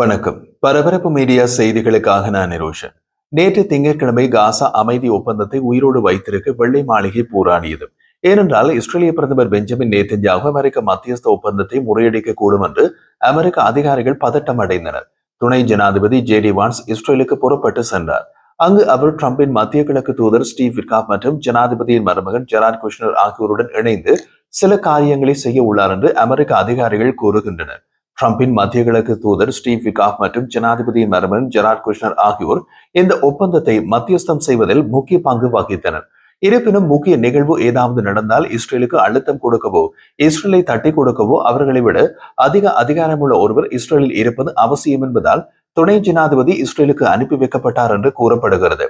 வணக்கம். பரபரப்பு மீடியா செய்திகளுக்காக நான் நிரோஷன். நேற்று திங்கட்கிழமை காசா அமைதி ஒப்பந்தத்தை உயிரோடு வைத்திருக்க வெள்ளை மாளிகை போராடியது. ஏனென்றால் இஸ்ரேலிய பிரதமர் பெஞ்சமின் நேத்தன்யாகு அமெரிக்க மத்தியஸ்த ஒப்பந்தத்தை முறையடிக்க கூடும் என்று அமெரிக்க அதிகாரிகள் பதட்டம் அடைந்தனர். துணை ஜனாதிபதி ஜே டி வான்ஸ் இஸ்ரேலுக்கு புறப்பட்டு சென்றார். அங்கு அவர் டிரம்பின் மத்திய கிழக்கு தூதர் ஸ்டீவ் விர்காப் மற்றும் ஜனாதிபதியின் மருமகன் ஜெரார்ட் குஷ்னர் ஆகியோருடன் இணைந்து சில காரியங்களை செய்ய உள்ளார் என்று அமெரிக்க அதிகாரிகள் கூறுகின்றனர். ட்ரம்பின் மத்திய கிழக்கு தூதர் ஸ்டீவ் விகாப் மற்றும் ஜனாதிபதி மருமகன் ஜெரார்ட் குஷ்னர் ஆகியோர் இந்த ஒப்பந்தத்தை மத்தியஸ்தம் செய்வதில் முக்கிய பங்கு வகித்தனர். இருப்பினும் முக்கிய நிகழ்வு ஏதாவது நடந்தால் இஸ்ரேலுக்கு அழுத்தம் கொடுக்கவோ இஸ்ரேலை தட்டி கொடுக்கவோ அவர்களை விட அதிக அதிகாரமுள்ள ஒருவர் இஸ்ரேலில் இருப்பது அவசியம் என்பதால் துணை ஜனாதிபதி இஸ்ரேலுக்கு அனுப்பி வைக்கப்பட்டார் என்று கூறப்படுகிறது.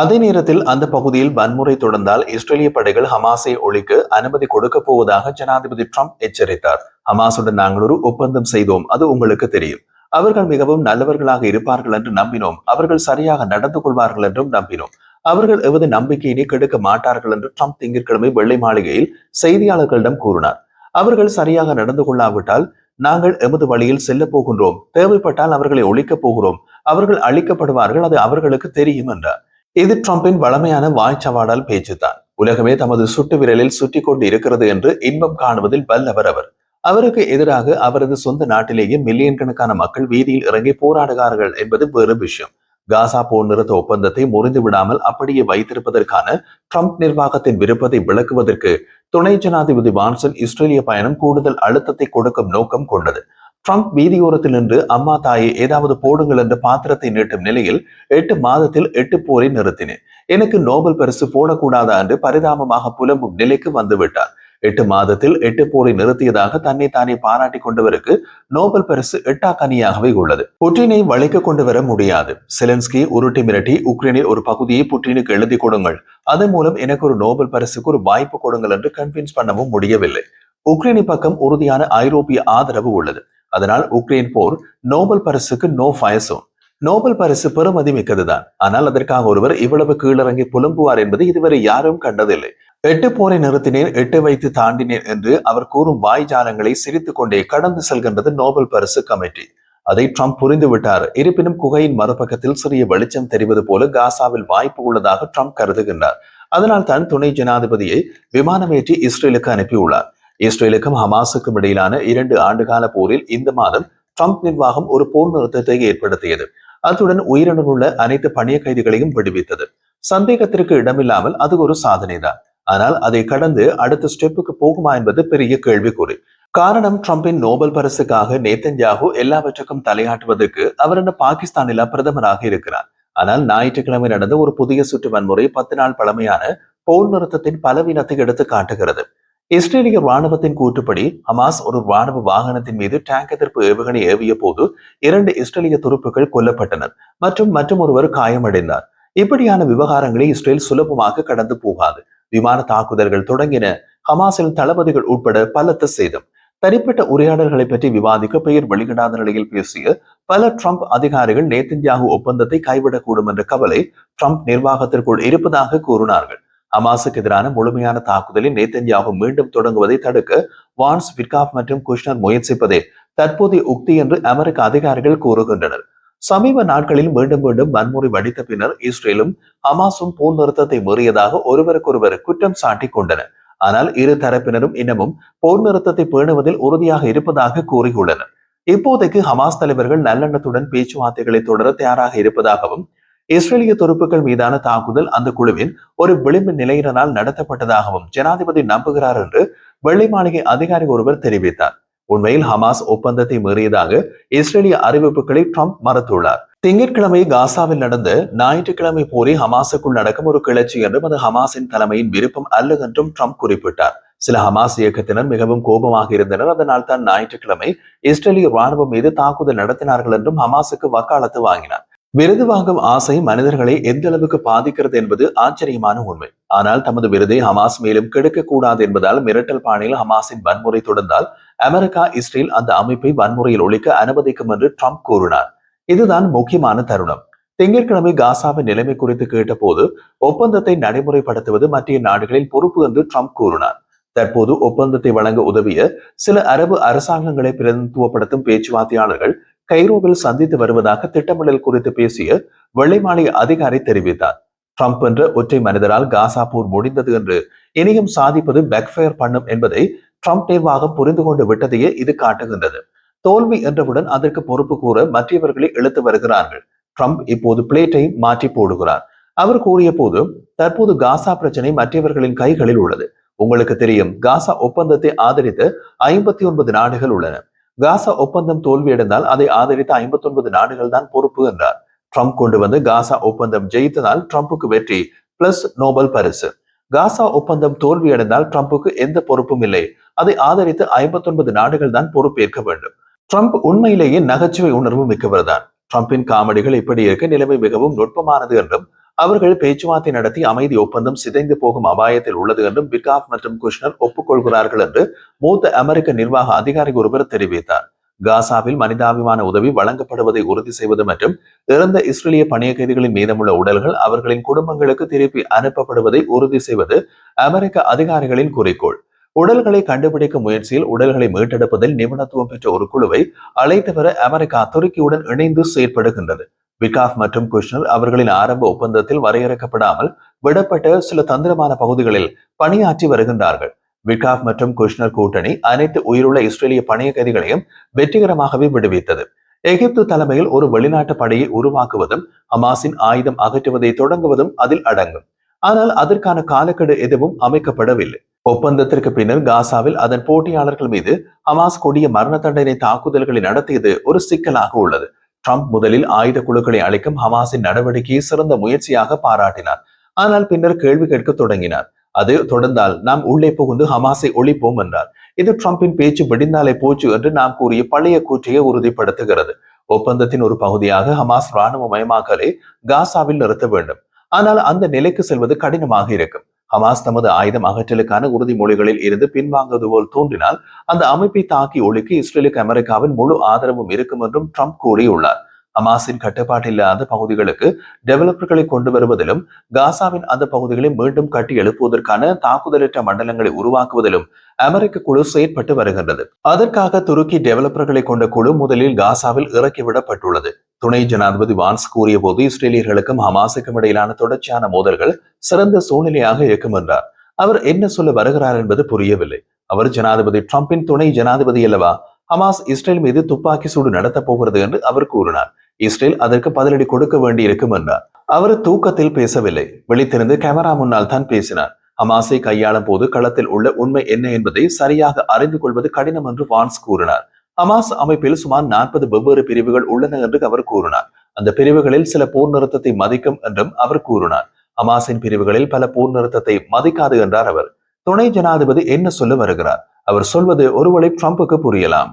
அதே நேரத்தில் அந்த பகுதியில் வன்முறை தொடர்ந்தால் இஸ்ரேலிய படைகள் ஹமாஸை ஒழிக்க அனுமதி கொடுக்க போவதாக ஜனாதிபதி ட்ரம்ப் எச்சரித்தார். ஹமாஸுடன் நாங்கள் ஒரு ஒப்பந்தம் செய்தோம். அது உங்களுக்கு தெரியும். அவர்கள் மிகவும் நல்லவர்களாக இருப்பார்கள் என்று நம்பினோம். அவர்கள் சரியாக நடந்து கொள்வார்கள் என்றும் நம்பினோம். அவர்கள் எவது நம்பிக்கையினை கெடுக்க மாட்டார்கள் என்று ட்ரம்ப் திங்கட்கிழமை வெள்ளை மாளிகையில் செய்தியாளர்களிடம் கூறினார். அவர்கள் சரியாக நடந்து கொள்ளாவிட்டால் நாங்கள் எமது வழியில் செல்ல போகின்றோம். தேவைப்பட்டால் அவர்களை ஒழிக்கப் போகிறோம். அவர்கள் அழிக்கப்படுவார்கள். அது அவர்களுக்கு தெரியும் என்றார். இது ட்ரம்பின் வளமையான வாய்ச்சவாடால் பேச்சுதான். உலகமே தமது சுட்டு விரலில் சுற்றி கொண்டு இருக்கிறது என்று இன்பம் காணுவதில் வல்லவர் அவர். அவருக்கு எதிராக அவரது சொந்த நாட்டிலேயே மில்லியன் கணக்கான மக்கள் வீதியில் இறங்கி போராடுகிறார்கள் என்பது வேறு விஷயம். காசா போர் நிறுத்த ஒப்பந்தத்தை முறிந்து விடாமல் அப்படியே வைத்திருப்பதற்கான ட்ரம்ப் நிர்வாகத்தின் விருப்பத்தை விளக்குவதற்கு துணை ஜனாதிபதி வான்சன் இஸ்ரேலிய பயணம் கூடுதல் அழுத்தத்தை கொடுக்கும் நோக்கம் கொண்டது. ட்ரம்ப் வீதியோரத்தில் நின்று அம்மா தாயை ஏதாவது போடுங்கள் என்ற பாத்திரத்தை நீட்டும் நிலையில் எட்டு மாதத்தில் எட்டு போரை நிறுத்தினேன். எனக்கு நோபல் பரிசு போடக்கூடாதா என்று பரிதாபமாக புலம்பும் நிலைக்கு வந்துவிட்டார். எட்டு மாதத்தில் எட்டு போரை நிறுத்தியதாக தன்னை தானே பாராட்டி கொண்டவருக்கு நோபல் பரிசு எட்டா கனியாகவே உள்ளது. புட்டினை வளைக்க கொண்டு வர முடியாது. செலன்ஸ்கி உருட்டி மிரட்டி உக்ரைனில் ஒரு பகுதியை புட்டினுக்கு எழுதி கொடுங்கள். அதன் மூலம் எனக்கு ஒரு நோபல் பரிசுக்கு ஒரு வாய்ப்பு கொடுங்கள் என்று கன்வின்ஸ் பண்ணவும் முடியவில்லை. உக்ரைனி பக்கம் உறுதியான ஐரோப்பிய ஆதரவு உள்ளது. அதனால் உக்ரைன் போர் நோபல் பரிசுக்கு நோ ஃபயசோன் நோபல் பரிசு பெருமதி மிக்கதுதான் ஆனால் அதற்காக ஒருவர் இவ்வளவு கீழிறங்கி புலம்புவார் என்பது இதுவரை யாரும் கண்டதில்லை. எட்டு போரை நிறுத்தினேன் எட்டு வைத்து தாண்டினேன் என்று அவர் கூறும் வாய்ஜாலங்களை சிரித்துக் கொண்டே கடந்து செல்கின்றது நோபல் பரிசு கமிட்டி. அதை ட்ரம்ப் புரிந்து விட்டார். இருப்பினும் குகையின் மறுபக்கத்தில் சிறிய வெளிச்சம் தெரிவது போல காசாவில் வாய்ப்பு உள்ளதாக ட்ரம்ப் கருதுகின்றார். அதனால் தான் துணை ஜனாதிபதியை விமானமேற்றி இஸ்ரேலுக்கு அனுப்பியுள்ளார். இஸ்ரேலுக்கும் ஹமாஸுக்கும் இடையிலான இரண்டு ஆண்டுகால போரில் இந்த மாதம் ட்ரம்ப் நிர்வாகம் ஒரு போர் நிறுத்தத்தை ஏற்படுத்தியது. அத்துடன் உயிரிழந்துள்ள அனைத்து பணிய கைதிகளையும் விடுவித்தது. சந்தேகத்திற்கு இடமில்லாமல் அது ஒரு சாதனைதான். ஆனால் அதை கடந்து அடுத்த ஸ்டெப்புக்கு போகுமா என்பது பெரிய கேள்விக்குறி. காரணம் ட்ரம்பின் நோபல் பரிசுக்காக நேத்தன்யாகு எல்லாவற்றுக்கும் தலையாட்டுவதற்கு அவர் என்ன பாகிஸ்தானில பிரதமராக இருக்கிறார். ஆனால் ஞாயிற்றுக்கிழமை நடந்த ஒரு புதிய சுற்று வன்முறை பத்து நாள் பழமையான போர் நிறுத்தத்தின் பலவீனத்தை எடுத்து காட்டுகிறது. இஸ்ரேலிய ராணுவத்தின் கூற்றுப்படி ஹமாஸ் ஒரு ராணுவ வாகனத்தின் மீது டேங்க் எதிர்ப்பு ஏவுகணை ஏவிய போது இரண்டு இஸ்ரேலிய துருப்புகள் கொல்லப்பட்டனர் மற்றும் மற்றும் ஒருவர் காயமடைந்தார். இப்படியான விவகாரங்களை இஸ்ரேல் சுலபமாக கடந்து போகாது. விமான தாக்குதல்கள் தொடங்கின ஹமாஸின் தளபதிகள் உட்பட பலத்த சேதம். தனிப்பட்ட உரையாடல்களை பற்றி விவாதிக்க பெயர் வெளியிடாத நிலையில் பேசிய பல ட்ரம்ப் அதிகாரிகள் நேத்தன்யாகு ஒப்பந்தத்தை கைவிடக்கூடும் என்ற கவலை ட்ரம்ப் நிர்வாகத்திற்குள் இருப்பதாக கூறினார்கள். ஹமாஸுக்கு எதிரான முழுமையான தாக்குதலில் நேத்தன்யாகு மீண்டும் தொடங்குவதை தடுக்க வான்ஸ் விட்காப் மற்றும் குஷ்னர் முயற்சிப்பதே தற்போதைய உக்தி என்று அமெரிக்க அதிகாரிகள் கூறுகின்றனர். சமீப நாட்களில் மீண்டும் மீண்டும் வன்முறை வடித்த பின்னர் இஸ்ரேலும் ஹமாஸும் போர் நிறுத்தத்தை மீறியதாக ஒருவருக்கொருவர் குற்றம் சாட்டிக் கொண்டனர் ஆனால் இரு தரப்பினரும் இன்னமும் போர் நிறுத்தத்தை பேணுவதில் உறுதியாக இருப்பதாக கூறியுள்ளனர். இப்போதைக்கு ஹமாஸ் தலைவர்கள் நல்லெண்ணத்துடன் பேச்சுவார்த்தைகளை தொடர தயாராக இருப்பதாகவும் இஸ்ரேலிய துருப்புகள் மீதான தாக்குதல் அந்த குழுவின் ஒரு விளிம்பு நிலையினால் நடத்தப்பட்டதாகவும் ஜனாதிபதி நம்புகிறார் என்று வெள்ளை மாளிகை அதிகாரி ஒருவர் தெரிவித்தார். உண்மையில் ஹமாஸ் ஒப்பந்தத்தை மீறியதாக இஸ்ரேலிய அறிவிப்புகளை ட்ரம்ப் மறுத்துள்ளார். திங்கட்கிழமை காசாவில் நடந்த ஞாயிற்றுக்கிழமை போரி ஹமாஸுக்குள் நடக்கும் ஒரு கிளர்ச்சி என்றும் அது ஹமாஸின் தலைமையின் விருப்பம் அல்ல என்றும் ட்ரம்ப் குறிப்பிட்டார். சில ஹமாஸ் இயக்கத்தினர் மிகவும் கோபமாக இருந்தனர். அதனால் தான் ஞாயிற்றுக்கிழமை இஸ்ரேலிய ராணுவம் மீது தாக்குதல் நடத்தினார்கள் என்றும் ஹமாஸுக்கு வக்காலத்து வாங்கினார். விருது வாங்கும் ஆசை மனிதர்களை எந்த அளவுக்கு பாதிக்கிறது என்பது ஆச்சரியமான உண்மை. ஆனால் தமது விருதை ஹமாஸ் மேலும் கெடுக்கக்கூடாது என்பதால் மிரட்டல் பாணியில் ஹமாஸின் வன்முறை தொடர்ந்தால் அமெரிக்கா இஸ்ரேல் அந்த அமைப்பை வன்முறையில் ஒழிக்க அனுமதிக்கும் என்று ட்ரம்ப் கூறினார். இதுதான் முக்கியமான தருணம். திங்கட்கிழமை காசாவின் நிலைமை குறித்து கேட்டபோது ஒப்பந்தத்தை நடைமுறைப்படுத்துவது மற்ற நாடுகளின் பொறுப்பு என்று ட்ரம்ப் கூறினார். தற்போது ஒப்பந்தத்தை வழங்க உதவிய சில அரபு அரசாங்கங்களை பிரதிநிதித்துவப்படுத்தும் பேச்சுவார்த்தையாளர்கள் கைரோவில் சந்தித்து வருவதாக திட்டமிடல் குறித்து பேசிய வெள்ளை மாளிகை அதிகாரி தெரிவித்தார். ட்ரம்ப் என்ற ஒற்றை மனிதரால் காசா போர் முடிந்தது என்று இனியும் சாதிப்பது பேக்ஃபயர் பண்ணும் என்பதை ட்ரம்ப் நிர்வாகம் புரிந்து கொண்டு விட்டதையே இது காட்டுகின்றது. தோல்வி என்றவுடன் அதற்கு பொறுப்பு கூற மற்றவர்களை இழுத்து வருகிறார்கள். ட்ரம்ப் இப்போது பிளேட்டை மாற்றி போடுகிறார். அவர் கூறிய போது தற்போது காசா பிரச்சனை மற்றவர்களின் கைகளில் உள்ளது. உங்களுக்கு தெரியும் காசா ஒப்பந்தத்தை ஆதரித்து ஐம்பத்தி ஒன்பது நாடுகள் உள்ளன. காசா ஒப்பந்தம் தோல்வியடைந்தால் அதை ஆதரித்த ஐம்பத்தி ஒன்பது நாடுகள் தான் பொறுப்பு என்றார். ட்ரம்ப் கொண்டு வந்து காசா ஒப்பந்தம் ஜெயித்ததால் ட்ரம்புக்கு வெற்றி பிளஸ் நோபல் பரிசு. காசா ஒப்பந்தம் தோல்வியடைந்தால் ட்ரம்புக்கு எந்த பொறுப்பும் இல்லை. அதை ஆதரித்து ஐம்பத்தி ஒன்பது நாடுகள் தான் பொறுப்பேற்க வேண்டும். ட்ரம்ப் உண்மையிலேயே நகைச்சுவை உணர்வு மிக்கவர் தான் ட்ரம்பின் காமெடிகள் இப்படி இருக்க நிலைமை மிகவும் நுட்பமானது என்றும் அவர்கள் பேச்சுவார்த்தை நடத்தி அமைதி ஒப்பந்தம் சிதைந்து போகும் அபாயத்தில் உள்ளது என்றும் பிகாப் மற்றும் குஷ்னர் ஒப்புக்கொள்கிறார்கள் என்று மூத்த அமெரிக்க நிர்வாக அதிகாரி ஒருவர் தெரிவித்தார். காசாவில் மனிதாபிமான உதவி வழங்கப்படுவதை உறுதி செய்வது மற்றும் இறந்த இஸ்ரேலிய பணிய கைதிகளின் மீதமுள்ள உடல்கள் அவர்களின் குடும்பங்களுக்கு திருப்பி அனுப்பப்படுவதை உறுதி செய்வது அமெரிக்க அதிகாரிகளின் குறிக்கோள். உடல்களை கண்டுபிடிக்கும் முயற்சியில் உடல்களை மீட்டெடுப்பதில் நிபுணத்துவம் பெற்ற ஒரு குழுவை அழைத்து வர அமெரிக்கா துருக்கியுடன் இணைந்து செயற்படுகின்றது. விகாஃப் மற்றும் குஷ்னர் அவர்களின் ஆரம்ப ஒப்பந்தத்தில் வரையறுக்கப்படாமல் விடப்பட்ட சில தந்திரமான பகுதிகளில் பணியாற்றி வருகின்றார்கள். விகாஃப் மற்றும் குஷ்னர் கூட்டணி அனைத்து உயிருள்ள இஸ்ரேலிய பணைய கைதிகளையும் வெற்றிகரமாகவே விடுவித்தது. எகிப்து தலைமையில் ஒரு வெளிநாட்டு படையை உருவாக்குவதும் ஹமாஸின் ஆயுதம் அகற்றுவதை தொடங்குவதும் அதில் அடங்கும். ஆனால் அதற்கான காலக்கெடு எதுவும் அமைக்கப்படவில்லை. ஒப்பந்தத்திற்கு பின்னர் காசாவில் அதன் போட்டியாளர்கள் மீது ஹமாஸ் கொடிய மரண தண்டனை தாக்குதல்களை நடத்தியது ஒரு சிக்கலாக உள்ளது. ட்ரம்ப் முதலில் ஆயுத குழுக்களை அளிக்கும் ஹமாஸின் நடவடிக்கையை சிறந்த முயற்சியாக பாராட்டினார். ஆனால் பின்னர் கேள்வி கேட்க தொடங்கினார். அது தொடர்ந்தால் நாம் உள்ளே புகுந்து ஹமாஸை ஒழிப்போம் என்றார். இது ட்ரம்பின் பேச்சு வெடிந்தாலே போச்சு என்று நாம் கூறிய பழைய கூற்றையை உறுதிப்படுத்துகிறது. ஒப்பந்தத்தின் ஒரு பகுதியாக ஹமாஸ் ராணுவ மயமாக்கலை காசாவில் நிறுத்த வேண்டும். ஆனால் அந்த நிலைக்கு செல்வது கடினமாக இருக்கும். ஹமாஸ் தமது ஆயுதம் அகற்றலுக்கான உறுதிமொழிகளில் இருந்து பின்வாங்குவது போல் தோன்றினால் அந்த அமைப்பை தாக்கி ஒழிக்க இஸ்ரேலுக்கு அமெரிக்காவின் முழு ஆதரவும் இருக்கும் என்றும் ட்ரம்ப் கூறியுள்ளார். ஹமாஸின் கட்டுப்பாட்டில்லாத பகுதிகளுக்கு டெவலப்பர்களை கொண்டு வருவதிலும் காசாவின் அந்த பகுதிகளை மீண்டும் கட்டி எழுப்புவதற்கான தாக்குதலற்ற மண்டலங்களை உருவாக்குவதிலும் அமெரிக்க குழு செயற்பட்டு வருகின்றது. அதற்காக துருக்கி டெவலப்பர்களை கொண்ட குழு முதலில் காசாவில் இறக்கிவிடப்பட்டுள்ளது. துணை ஜனாதிபதி வான்ஸ் கூறிய போது இஸ்ரேலியர்களுக்கும் ஹமாஸுக்கும் இடையிலான தொடர்ச்சியான மோதல்கள் சிறந்த சூழ்நிலையாக இருக்கும் என்றார். அவர் என்ன சொல்ல வருகிறார் என்பது புரியவில்லை. அவர் ஜனாதிபதி டிரம்பின் துணை ஜனாதிபதி அல்லவா? ஹமாஸ் இஸ்ரேல் மீது துப்பாக்கி சூடு நடத்தப் போகிறது என்று அவர் கூறினார். இஸ்ரேல் அதற்கு பதிலடி கொடுக்க வேண்டியிருக்கும் என்றார். அவர் தூக்கத்தில் பேசவில்லை. விழித்திருந்து கேமரா முன்னால் தான் பேசினார். ஹமாஸை கையாளும் போது களத்தில் உள்ள உண்மை என்ன என்பதை சரியாக அறிந்து கொள்வது கடினம் என்று வான்ஸ் கூறினார். ஹமாஸ் அமைப்பில் சுமார் நாற்பது வெவ்வேறு பிரிவுகள் உள்ளன என்று அவர் கூறினார். அந்த பிரிவுகளில் சில போர் நிறுத்தத்தை மதிக்கும் என்றும் அவர் கூறினார். ஹமாஸின் பிரிவுகளில் பல போர் நிறுத்தத்தை மதிக்காது என்றார் அவர். துணை ஜனாதிபதி என்ன சொல்ல வருகிறார்? அவர் சொல்வது ஒருவழி ட்ரம்புக்கு புரியலாம்.